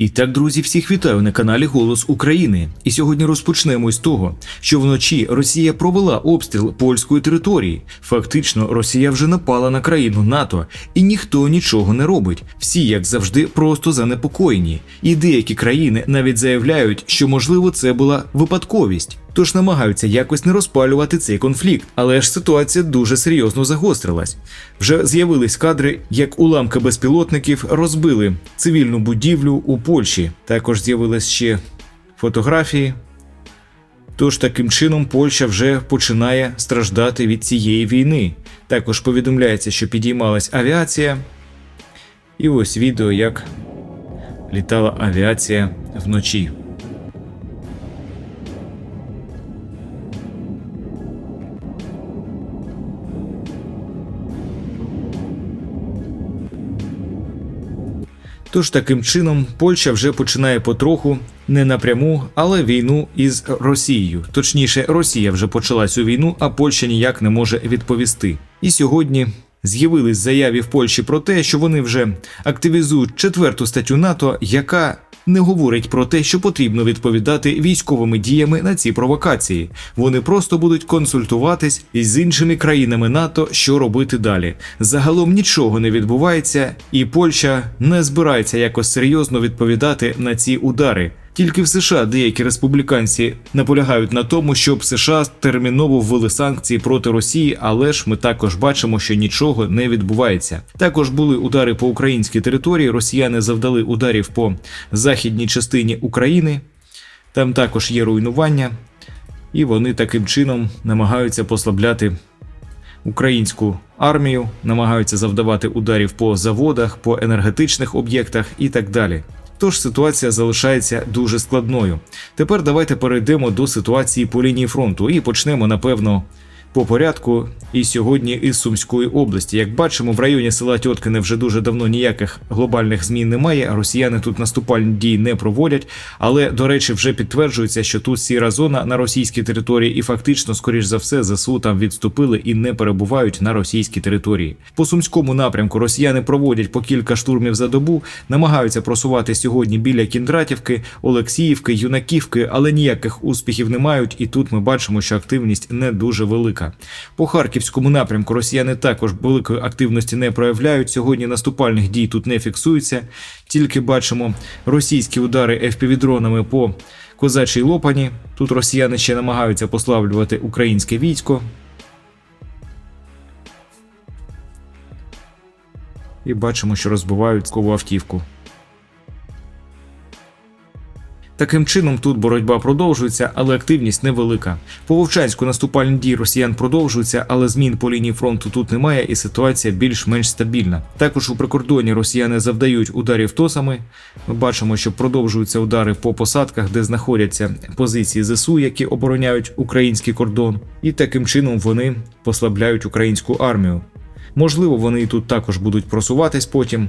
І так, друзі, всіх вітаю на каналі Голос України. І сьогодні розпочнемо з того, що вночі Росія провела обстріл польської території. Фактично, Росія вже напала на країну НАТО, і ніхто нічого не робить. Всі, як завжди, просто занепокоєні. І деякі країни навіть заявляють, що можливо це була випадковість. Тож намагаються якось не розпалювати цей конфлікт, але ж ситуація дуже серйозно загострилась. Вже з'явились кадри, як уламки безпілотників розбили цивільну будівлю у Польщі. Також з'явились ще фотографії. Тож таким чином Польща вже починає страждати від цієї війни. Також повідомляється, що підіймалась авіація. І ось відео, як літала авіація вночі. Тож таким чином Польща вже починає потроху не напряму, але війну із Росією. Точніше, Росія вже почала цю війну, а Польща ніяк не може відповісти. І сьогодні з'явились заяви в Польщі про те, що вони вже активізують четверту статтю НАТО, яка не говорить про те, що потрібно відповідати військовими діями на ці провокації. Вони просто будуть консультуватись із іншими країнами НАТО, що робити далі. Загалом нічого не відбувається, і Польща не збирається якось серйозно відповідати на ці удари. Тільки в США деякі республіканці наполягають на тому, щоб США терміново ввели санкції проти Росії, але ж ми також бачимо, що нічого не відбувається. Також були удари по українській території. Росіяни завдали ударів по західній частині України. Там також є руйнування, і вони таким чином намагаються послабляти українську армію, намагаються завдавати ударів по заводах, по енергетичних об'єктах і так далі. Тож ситуація залишається дуже складною. Тепер давайте перейдемо до ситуації по лінії фронту і почнемо, напевно, по порядку. І сьогодні із Сумської області. Як бачимо, в районі села Тьоткине вже дуже давно ніяких глобальних змін немає. Росіяни тут наступальні дії не проводять. Але, до речі, вже підтверджується, що тут сіра зона на російській території, і фактично, скоріш за все, ЗСУ там відступили і не перебувають на російській території. По сумському напрямку росіяни проводять по кілька штурмів за добу, намагаються просувати сьогодні біля Кіндратівки, Олексіївки, Юнаківки, але ніяких успіхів не мають. І тут ми бачимо, що активність не дуже велика. По Харківському напрямку росіяни також великої активності не проявляють. Сьогодні наступальних дій тут не фіксується. Тільки бачимо російські удари FPV-дронами по козачій лопані. Тут росіяни ще намагаються послаблювати українське військо. І бачимо, що розбивають кову автівку. Таким чином, тут боротьба продовжується, але активність невелика. По Вовчанську наступальні дії росіян продовжуються, але змін по лінії фронту тут немає, і ситуація більш-менш стабільна. Також у прикордоні росіяни завдають ударів тосами. Ми бачимо, що продовжуються удари по посадках, де знаходяться позиції ЗСУ, які обороняють український кордон, і таким чином вони послабляють українську армію. Можливо, вони і тут також будуть просуватись потім.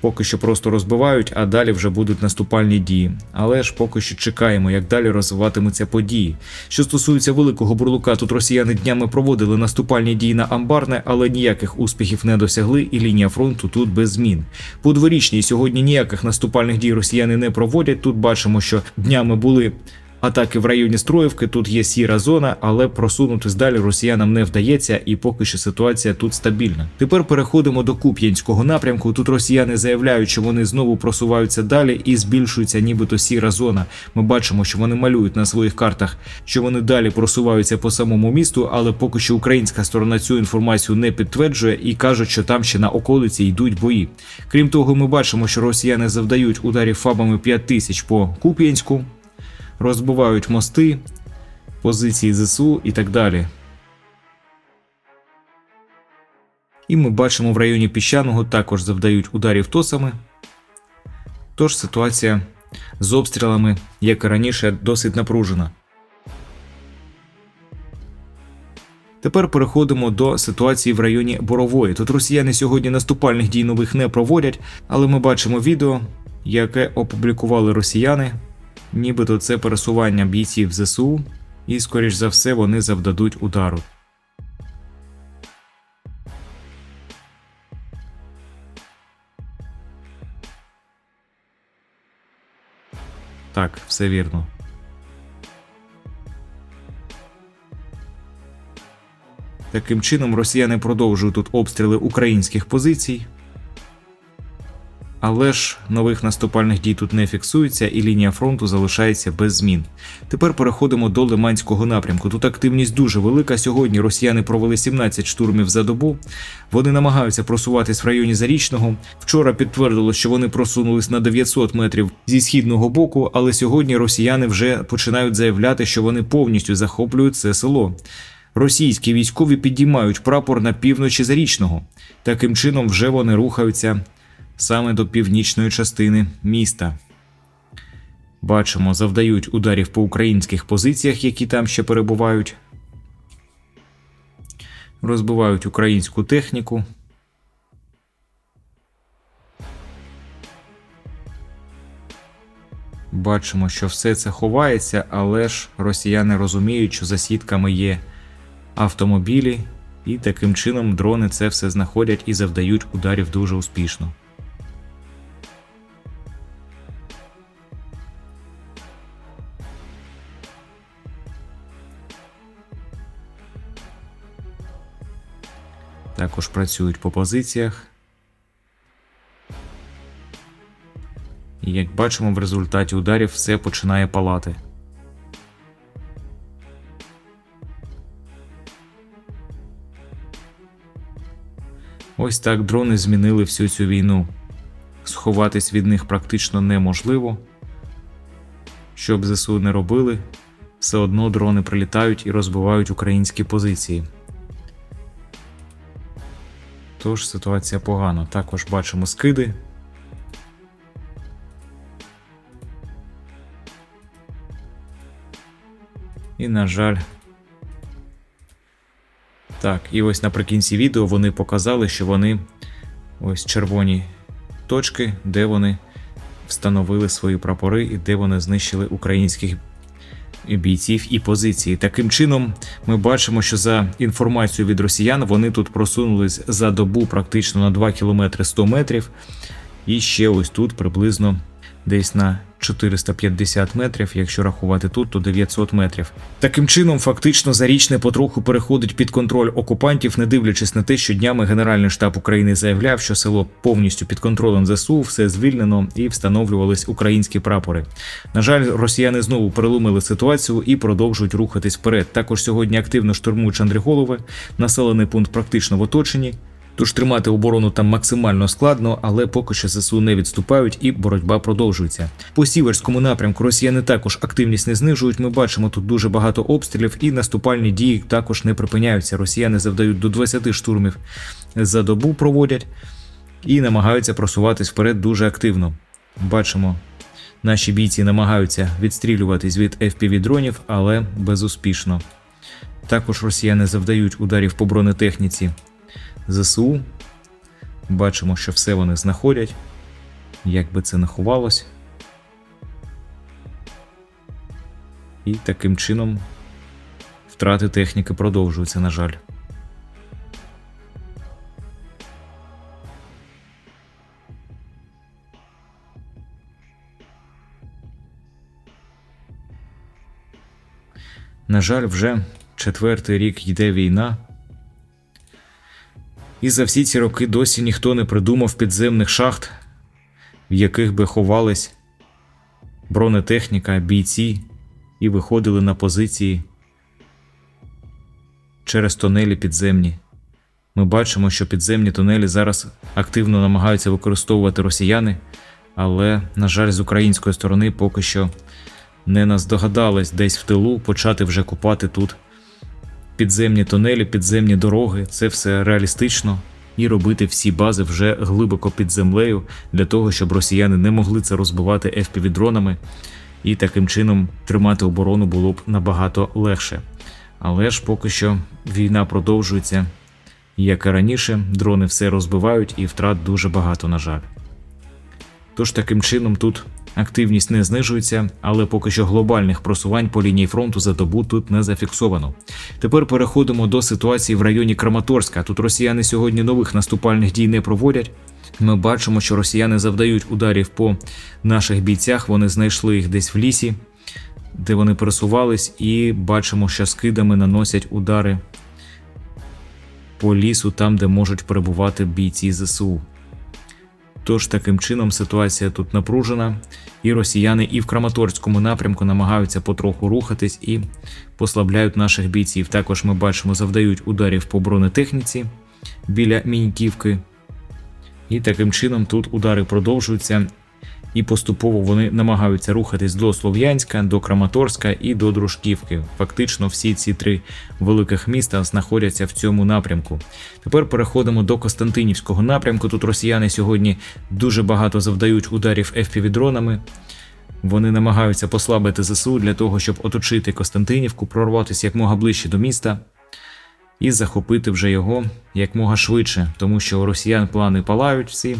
Поки що просто розбивають, а далі вже будуть наступальні дії. Але ж поки що чекаємо, як далі розвиватимуться події. Що стосується великого бурлука, тут росіяни днями проводили наступальні дії на амбарне, але ніяких успіхів не досягли, і лінія фронту тут без змін. По дворічній сьогодні ніяких наступальних дій росіяни не проводять. Тут бачимо, що днями були Атаки в районі Строївки, тут є сіра зона, але просунутись далі росіянам не вдається, і поки що ситуація тут стабільна. Тепер переходимо до Куп'янського напрямку. Тут росіяни заявляють, що вони знову просуваються далі і збільшується, нібито сіра зона. Ми бачимо, що вони малюють на своїх картах, що вони далі просуваються по самому місту, але поки що українська сторона цю інформацію не підтверджує і кажуть, що там ще на околиці йдуть бої. Крім того, ми бачимо, що росіяни завдають ударів фабами 5000 по Куп'янську розбивають мости, позиції ЗСУ і так далі. І ми бачимо в районі піщаного також завдають ударів тосами. Тож ситуація з обстрілами, як і раніше, досить напружена. Тепер переходимо до ситуації в районі Борової. Тут росіяни сьогодні наступальних дій нових не проводять, але ми бачимо відео, яке опублікували росіяни нібито це пересування бійців ЗСУ, і, скоріш за все, вони завдадуть удару. Так, все вірно. Таким чином, росіяни продовжують тут обстріли українських позицій. Але ж нових наступальних дій тут не фіксується, і лінія фронту залишається без змін. Тепер переходимо до Лиманського напрямку. Тут активність дуже велика. Сьогодні росіяни провели 17 штурмів за добу. Вони намагаються просуватись в районі Зарічного. Вчора підтвердило, що вони просунулись на 900 метрів зі східного боку, але сьогодні росіяни вже починають заявляти, що вони повністю захоплюють це село. Російські військові підіймають прапор на півночі Зарічного. Таким чином, вже вони рухаються саме до північної частини міста. Бачимо, завдають ударів по українських позиціях, які там ще перебувають. Розбивають українську техніку. Бачимо, що все це ховається, але ж росіяни розуміють, що за сітками є автомобілі, і таким чином дрони це все знаходять і завдають ударів дуже успішно. Працюють по позиціях. І як бачимо, в результаті ударів все починає палати. Ось так дрони змінили всю цю війну. Сховатись від них практично неможливо. Що б ЗСУ не робили, все одно дрони прилітають і розбивають українські позиції. Тож ситуація погана. Також бачимо скиди. І, на жаль. Так, і ось наприкінці відео вони показали, що вони ось червоні точки, де вони встановили свої прапори і де вони знищили українських бійців і позиції. Таким чином, ми бачимо, що за інформацією від росіян вони тут просунулись за добу практично на 2 км 100 метрів. І ще ось тут приблизно десь на 450 метрів, якщо рахувати тут, то 900 метрів. Таким чином, фактично, зарічне потроху переходить під контроль окупантів, не дивлячись на те, що днями Генеральний штаб України заявляв, що село повністю під контролем ЗСУ, все звільнено і встановлювались українські прапори. На жаль, росіяни знову переломили ситуацію і продовжують рухатись вперед. Також сьогодні активно штурмують Андріголове, населений пункт практично в оточенні. Тож тримати оборону там максимально складно, але поки що ЗСУ не відступають і боротьба продовжується. По сіверському напрямку росіяни також активність не знижують. Ми бачимо тут дуже багато обстрілів, і наступальні дії також не припиняються. Росіяни завдають до 20 штурмів за добу проводять і намагаються просуватись вперед дуже активно. Бачимо, наші бійці намагаються відстрілюватись від fpv дронів, але безуспішно. Також росіяни завдають ударів по бронетехніці ЗСУ. Бачимо, що все вони знаходять. Як би це не ховалось. І таким чином втрати техніки продовжуються, на жаль. На жаль, вже четвертий рік йде війна. І за всі ці роки досі ніхто не придумав підземних шахт, в яких би ховались бронетехніка, бійці і виходили на позиції через тунелі підземні. Ми бачимо, що підземні тунелі зараз активно намагаються використовувати росіяни, але, на жаль, з української сторони поки що не наздогадались десь в тилу почати вже купати тут підземні тунелі, підземні дороги це все реалістично. І робити всі бази вже глибоко під землею для того, щоб росіяни не могли це розбивати FPV-дронами, і таким чином тримати оборону було б набагато легше. Але ж поки що війна продовжується, як і раніше, дрони все розбивають і втрат дуже багато, на жаль. Тож таким чином тут Активність не знижується, але поки що глобальних просувань по лінії фронту за добу тут не зафіксовано. Тепер переходимо до ситуації в районі Краматорська. Тут росіяни сьогодні нових наступальних дій не проводять. Ми бачимо, що росіяни завдають ударів по наших бійцях. Вони знайшли їх десь в лісі, де вони пересувались, і бачимо, що скидами наносять удари по лісу, там, де можуть перебувати бійці ЗСУ. Тож таким чином ситуація тут напружена, і росіяни і в Краматорському напрямку намагаються потроху рухатись і послабляють наших бійців. Також ми бачимо, завдають ударів по бронетехніці біля Міньківки. І таким чином тут удари продовжуються, і поступово вони намагаються рухатись до Слов'янська, до Краматорська і до Дружківки. Фактично, всі ці три великих міста знаходяться в цьому напрямку. Тепер переходимо до Костянтинівського напрямку. Тут росіяни сьогодні дуже багато завдають ударів FPV-дронами. Вони намагаються послабити ЗСУ для того, щоб оточити Костянтинівку, прорватися якмога ближче до міста і захопити вже його якмога швидше, тому що росіян плани палають всі.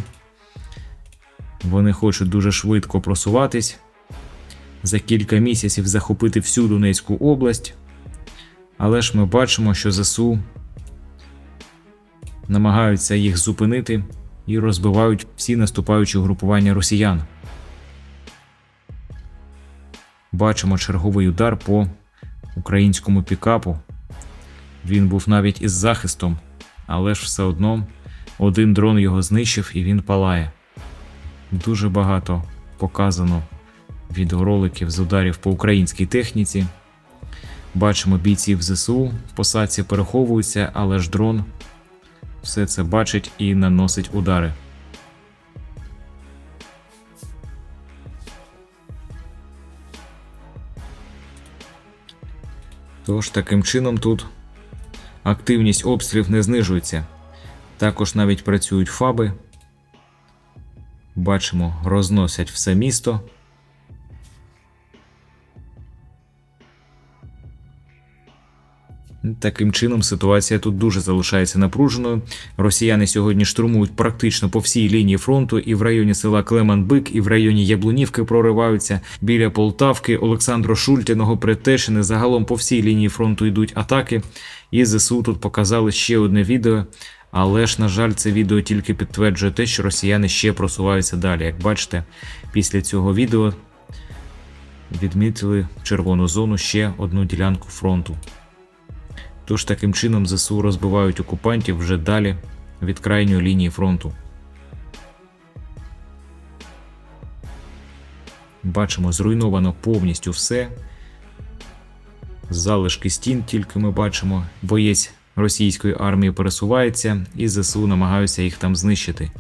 Вони хочуть дуже швидко просуватись, за кілька місяців захопити всю Донецьку область. Але ж ми бачимо, що ЗСУ намагаються їх зупинити і розбивають всі наступаючі угрупування росіян. Бачимо черговий удар по українському пікапу. Він був навіть із захистом, але ж все одно один дрон його знищив і він палає. Дуже багато показано відеороликів з ударів по українській техніці. Бачимо бійців ЗСУ, в посадці переховуються, але ж дрон все це бачить і наносить удари. Тож таким чином тут активність обстрілів не знижується. Також навіть працюють фаби. Бачимо, розносять все місто. Таким чином ситуація тут дуже залишається напруженою. Росіяни сьогодні штурмують практично по всій лінії фронту, і в районі села Клеман-Бик, і в районі Яблунівки прориваються біля Полтавки, Олександро Шультіного, Притешини. Загалом по всій лінії фронту йдуть атаки. І ЗСУ тут показали ще одне відео. Але ж, на жаль, це відео тільки підтверджує те, що росіяни ще просуваються далі. Як бачите, після цього відео відмітили в червону зону ще одну ділянку фронту. Тож таким чином ЗСУ розбивають окупантів вже далі від крайньої лінії фронту. Бачимо, зруйновано повністю все. Залишки стін тільки ми бачимо. Боєць російської армії пересувається, і ЗСУ намагаються їх там знищити.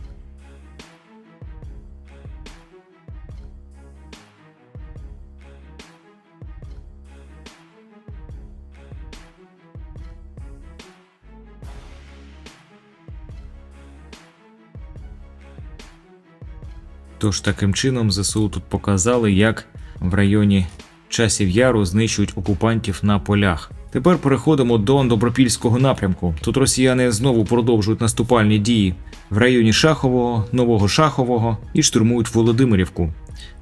Тож таким чином ЗСУ тут показали, як в районі часів яру знищують окупантів на полях. Тепер переходимо до Добропільського напрямку. Тут росіяни знову продовжують наступальні дії в районі Шахового, Нового Шахового і штурмують Володимирівку.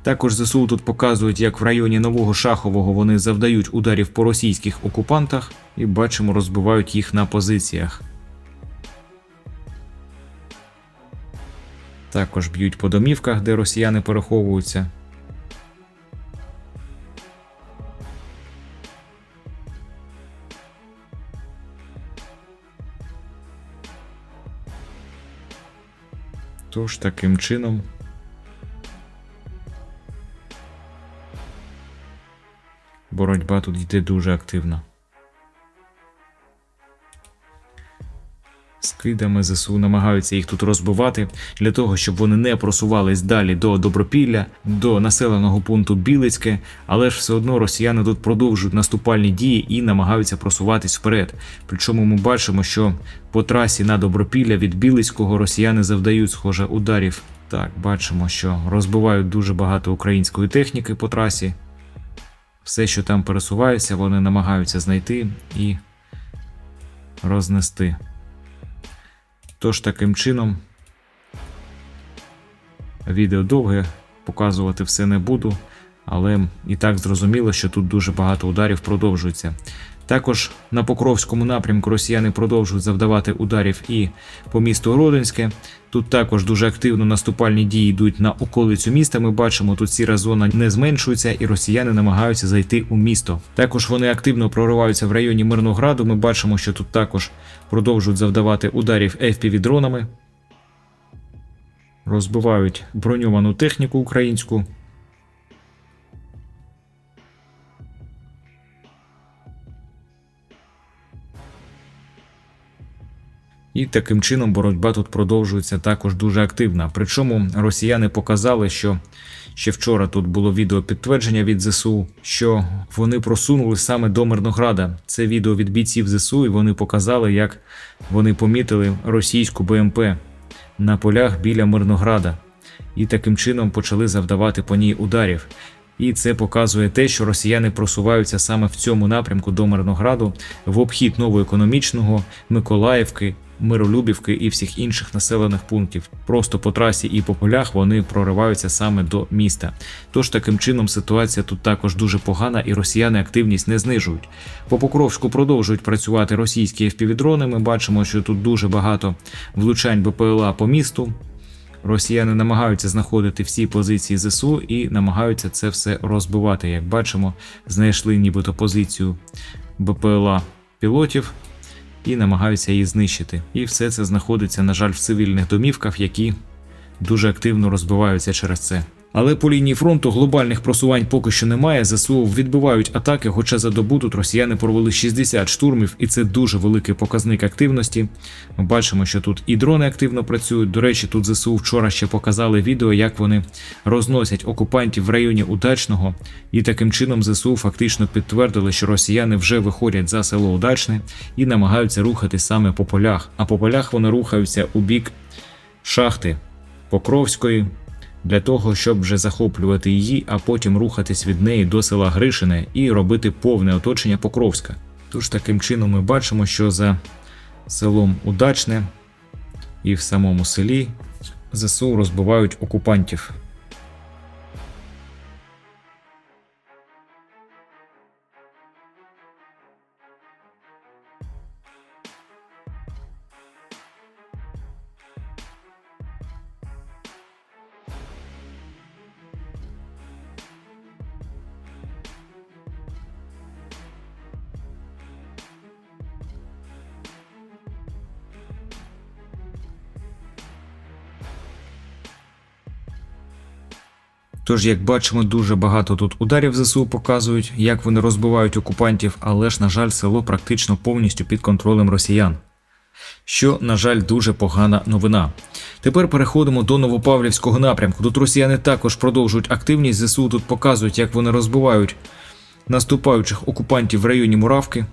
Також ЗСУ тут показують, як в районі Нового Шахового вони завдають ударів по російських окупантах і бачимо, розбивають їх на позиціях. Також б'ють по домівках, де росіяни переховуються. Тож таким чином. Боротьба тут йде дуже активно. Скидами ЗСУ намагаються їх тут розбивати для того, щоб вони не просувались далі до Добропілля, до населеного пункту Білицьке, але ж все одно росіяни тут продовжують наступальні дії і намагаються просуватись вперед. Причому ми бачимо, що по трасі на Добропілля від Білицького росіяни завдають, схоже, ударів. Так, бачимо, що розбивають дуже багато української техніки по трасі. Все, що там пересувається, вони намагаються знайти і рознести. Тож таким чином, відео довге, показувати все не буду, але і так зрозуміло, що тут дуже багато ударів продовжується. Також на Покровському напрямку росіяни продовжують завдавати ударів і по місту Родинське. Тут також дуже активно наступальні дії йдуть на околицю міста. Ми бачимо, тут сіра зона не зменшується, і росіяни намагаються зайти у місто. Також вони активно прориваються в районі Мирнограду. Ми бачимо, що тут також продовжують завдавати ударів fpv дронами розбивають броньовану техніку українську. І таким чином боротьба тут продовжується також дуже активна. Причому росіяни показали, що ще вчора тут було відео підтвердження від ЗСУ, що вони просунули саме до Мирнограда. Це відео від бійців ЗСУ, і вони показали, як вони помітили російську БМП на полях біля Мирнограда, і таким чином почали завдавати по ній ударів. І це показує те, що росіяни просуваються саме в цьому напрямку до Мирнограду в обхід новоекономічного, Миколаївки, Миролюбівки і всіх інших населених пунктів. Просто по трасі і по полях вони прориваються саме до міста. Тож таким чином ситуація тут також дуже погана, і росіяни активність не знижують. По Покровську продовжують працювати російські FPV-дрони. Ми бачимо, що тут дуже багато влучань БПЛА по місту. Росіяни намагаються знаходити всі позиції ЗСУ і намагаються це все розбивати. Як бачимо, знайшли нібито позицію БПЛА пілотів і намагаються її знищити. І все це знаходиться, на жаль, в цивільних домівках, які дуже активно розбиваються через це. Але по лінії фронту глобальних просувань поки що немає. ЗСУ відбивають атаки, хоча за добу тут росіяни провели 60 штурмів, і це дуже великий показник активності. Ми бачимо, що тут і дрони активно працюють. До речі, тут ЗСУ вчора ще показали відео, як вони розносять окупантів в районі Удачного, і таким чином ЗСУ фактично підтвердили, що росіяни вже виходять за село Удачне і намагаються рухати саме по полях. А по полях вони рухаються у бік шахти Покровської для того, щоб вже захоплювати її, а потім рухатись від неї до села Гришине і робити повне оточення Покровська. Тож таким чином ми бачимо, що за селом Удачне і в самому селі ЗСУ розбивають окупантів. Тож, як бачимо, дуже багато тут ударів ЗСУ показують, як вони розбивають окупантів, але ж, на жаль, село практично повністю під контролем росіян. Що, на жаль, дуже погана новина. Тепер переходимо до Новопавлівського напрямку. Тут росіяни також продовжують активність. ЗСУ тут показують, як вони розбивають наступаючих окупантів в районі Муравки.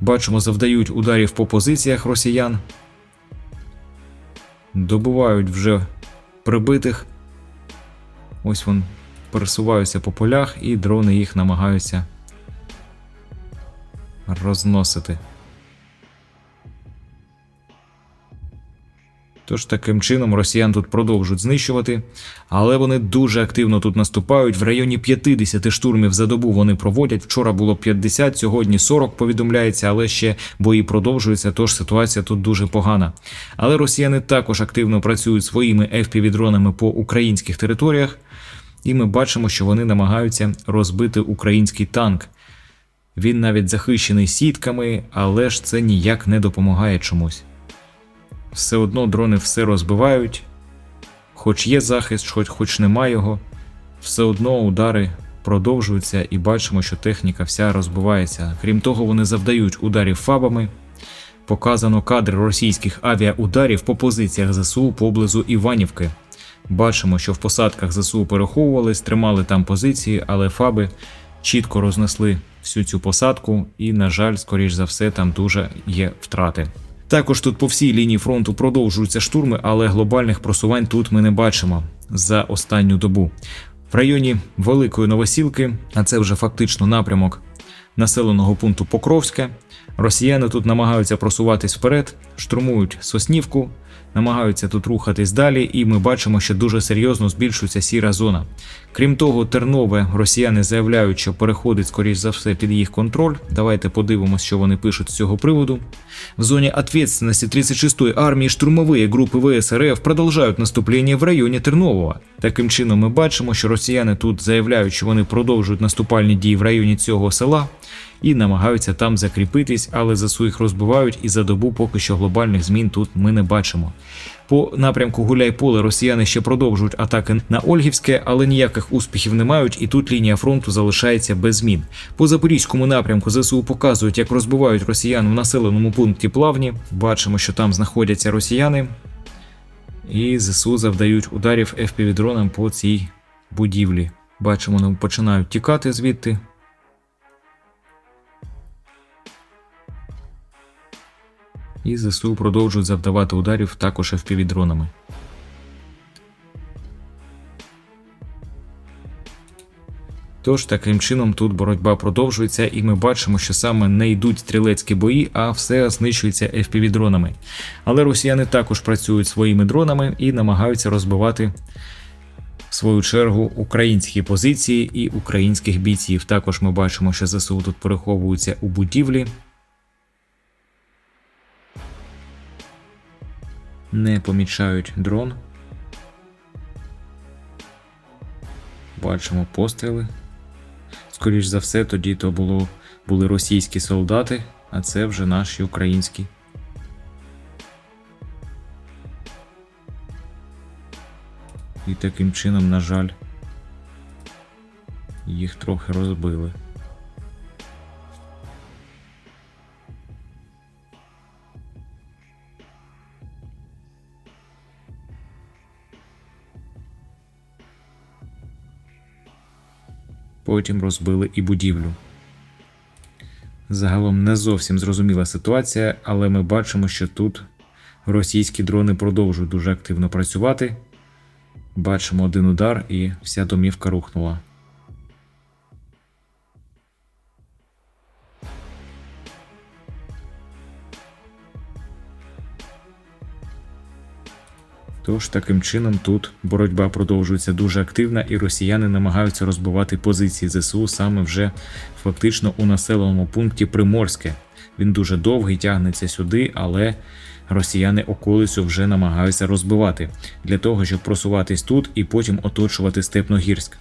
Бачимо, завдають ударів по позиціях росіян. Добувають вже прибитих. Ось вон пересуваються по полях, і дрони їх намагаються розносити. Тож таким чином росіян тут продовжують знищувати, але вони дуже активно тут наступають. В районі 50 штурмів за добу вони проводять. Вчора було 50, сьогодні 40 повідомляється, але ще бої продовжуються, тож ситуація тут дуже погана. Але росіяни також активно працюють своїми FPV-дронами по українських територіях, і ми бачимо, що вони намагаються розбити український танк. Він навіть захищений сітками, але ж це ніяк не допомагає чомусь все одно дрони все розбивають, хоч є захист, хоч, хоч нема його, все одно удари продовжуються і бачимо, що техніка вся розбивається. Крім того, вони завдають ударів фабами. Показано кадри російських авіаударів по позиціях ЗСУ поблизу Іванівки. Бачимо, що в посадках ЗСУ переховувались, тримали там позиції, але фаби чітко рознесли всю цю посадку, і, на жаль, скоріш за все, там дуже є втрати. Також тут по всій лінії фронту продовжуються штурми, але глобальних просувань тут ми не бачимо за останню добу. В районі Великої Новосілки, а це вже фактично напрямок населеного пункту Покровське. Росіяни тут намагаються просуватись вперед, штурмують Соснівку, намагаються тут рухатись далі, і ми бачимо, що дуже серйозно збільшується сіра зона. Крім того, Тернове росіяни заявляють, що переходить скоріш за все під їх контроль. Давайте подивимося, що вони пишуть з цього приводу. В зоне ответственности 36-й армії штурмовые групи ВСРФ продовжують наступлення в районі Тернового. Таким чином, ми бачимо, що росіяни тут заявляють, що вони продовжують наступальні дії в районі цього села і намагаються там закріпитись, але ЗСУ їх розбивають, і за добу поки що глобальних змін тут ми не бачимо. По напрямку Гуляйполе росіяни ще продовжують атаки на Ольгівське, але ніяких успіхів не мають, і тут лінія фронту залишається без змін. По запорізькому напрямку ЗСУ показують, як розбивають росіян в населеному пункті Плавні. Бачимо, що там знаходяться росіяни, і ЗСУ завдають ударів FPV-дронам по цій будівлі. Бачимо, вони починають тікати звідти. І ЗСУ продовжують завдавати ударів також FPV-дронами. Тож таким чином тут боротьба продовжується, і ми бачимо, що саме не йдуть стрілецькі бої, а все знищується FPV-дронами. Але росіяни також працюють своїми дронами і намагаються розбивати в свою чергу українські позиції і українських бійців. Також ми бачимо, що ЗСУ тут переховуються у будівлі. Не помічають дрон. Бачимо постріли. Скоріш за все, тоді то було, були російські солдати, а це вже наші українські. І таким чином, на жаль, їх трохи розбили. Потім розбили і будівлю. Загалом не зовсім зрозуміла ситуація, але ми бачимо, що тут російські дрони продовжують дуже активно працювати. Бачимо один удар, і вся домівка рухнула. Тож таким чином тут боротьба продовжується дуже активна, і росіяни намагаються розбивати позиції ЗСУ саме вже фактично у населеному пункті Приморське. Він дуже довгий, тягнеться сюди, але росіяни околицю вже намагаються розбивати для того, щоб просуватись тут і потім оточувати Степногірськ.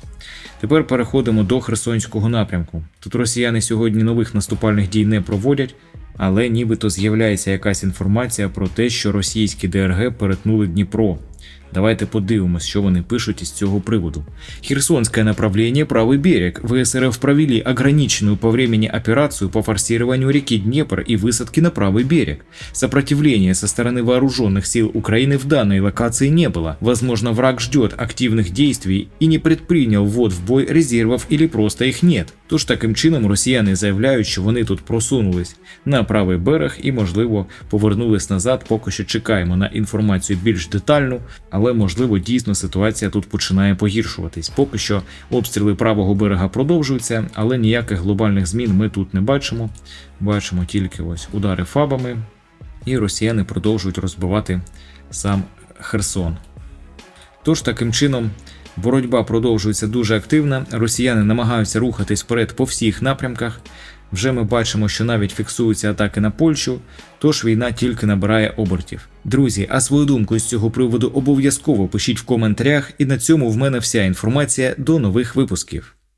Тепер переходимо до Херсонського напрямку. Тут росіяни сьогодні нових наступальних дій не проводять, але нібито з'являється якась інформація про те, що російські ДРГ перетнули Дніпро. Давайте подивимось, що вони пишуть із цього приводу. Херсонское направление правый берег. ВСРФ провели ограниченную по времени операцию по форсированию реки Днепр и высадке на правый берег. Сопротивления со стороны вооруженных сил Украины в данной локации не было. Возможно, враг ждет активных действий и не предпринял ввод в бой резервов или просто их нет. Тож таким чином росіяни заявляють, що вони тут просунулись на правий берег і, можливо, повернулись назад. Поки що чекаємо на інформацію більш детальну, але можливо дійсно ситуація тут починає погіршуватись. Поки що обстріли правого берега продовжуються, але ніяких глобальних змін ми тут не бачимо. Бачимо тільки ось удари фабами, і росіяни продовжують розбивати сам Херсон. Тож таким чином. Боротьба продовжується дуже активна. Росіяни намагаються рухатись вперед по всіх напрямках. Вже ми бачимо, що навіть фіксуються атаки на Польщу, тож війна тільки набирає обертів. Друзі, а свою думку з цього приводу обов'язково пишіть в коментарях, і на цьому в мене вся інформація до нових випусків.